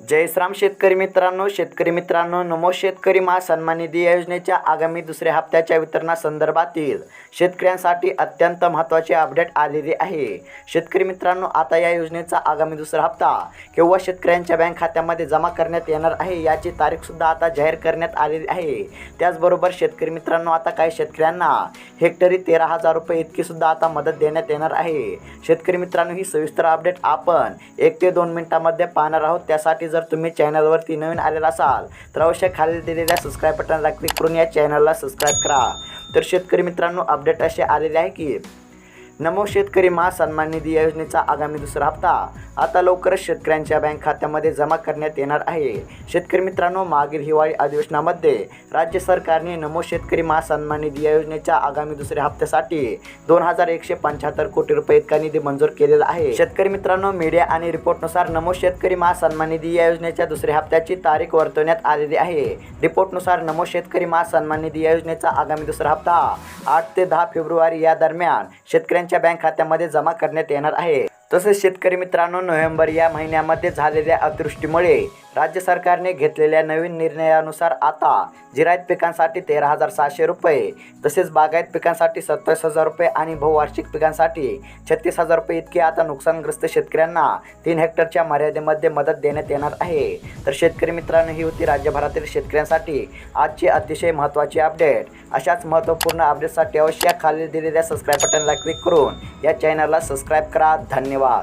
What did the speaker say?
जय श्राम शेतकरी मित्रांनो शेतकरी मित्रांनो नमो शेतकरी महासन्मान निधी या योजनेच्या आगामी दुसऱ्या हप्त्याच्या वितरणासंदर्भातील शेतकऱ्यांसाठी अत्यंत महत्त्वाचे अपडेट आलेले आहे. शेतकरी मित्रांनो आता या योजनेचा आगामी दुसरा हप्ता किंवा शेतकऱ्यांच्या बँक खात्यामध्ये जमा करण्यात येणार आहे याची तारीखसुद्धा आता जाहीर करण्यात आलेली आहे. त्याचबरोबर शेतकरी मित्रांनो आता काही शेतकऱ्यांना हेक्टरी तेरा हजार रुपये इतकी सुद्धा आता मदत देण्यात येणार आहे. शेतकरी मित्रांनो ही सविस्तर अपडेट आपण एक ते दोन मिनिटांमध्ये पाहणार आहोत. त्यासाठी जर तुम्ही चॅनलवरती नवीन आलेला असाल तर अवश्य खाली दिलेल्या सबस्क्राईब बटनला क्लिक करून या चॅनलला सबस्क्राईब करा. तर शेतकरी मित्रांनो अपडेट असे आलेले आहे की नमो शेतकरी महासन्मान निधी या योजनेचा आगामी दुसरा हप्ता आता लवकरच शेतकऱ्यांच्या बँक खात्यामध्ये जमा करण्यात येणार आहे. शेतकरी मित्रांनो मागील हिवाळी अधिवेशनामध्ये राज्य सरकारने नमो शेतकरी महासन्मान निधी या योजनेच्या आगामी दुसऱ्या हप्त्यासाठी दोन हजार एकशे पंच्याहत्तर कोटी रुपये इतका निधी मंजूर केलेला आहे. शेतकरी मित्रांनो मीडिया आणि रिपोर्टनुसार नमो शेतकरी महासन्मान निधी या योजनेच्या दुसऱ्या हप्त्याची तारीख वर्तवण्यात आलेली आहे. रिपोर्टनुसार नमो शेतकरी महासन्मान निधी या योजनेचा आगामी दुसरा हप्ता आठ ते दहा फेब्रुवारी या दरम्यान शेतकऱ्यांच्या बँक खात्यामध्ये जमा करण्यात येणार आहे. तसेच शेतकरी मित्रांनो नोव्हेंबर या महिन्यामध्ये झालेल्या अतिवृष्टीमुळे राज्य सरकारने घेतलेल्या नवीन निर्णयानुसार आता जिरायत पिकांसाठी तेरा हजार सहाशे रुपये तसेच बागायत पिकांसाठी सत्तावीस हजार रुपये आणि बहुवार्षिक पिकांसाठी छत्तीस हजार रुपये इतकी आता नुकसानग्रस्त शेतकऱ्यांना तीन हेक्टरच्या मर्यादेमध्ये मदत देण्यात येणार आहे. तर शेतकरी मित्रांनो ही होती राज्यभरातील शेतकऱ्यांसाठी आजची अतिशय महत्त्वाची अपडेट. अशाच महत्त्वपूर्ण अपडेटसाठी अवश्य खाली दिलेल्या सबस्क्राईब बटनला क्लिक करून या चॅनलला सबस्क्राईब करा. धन्यवाद.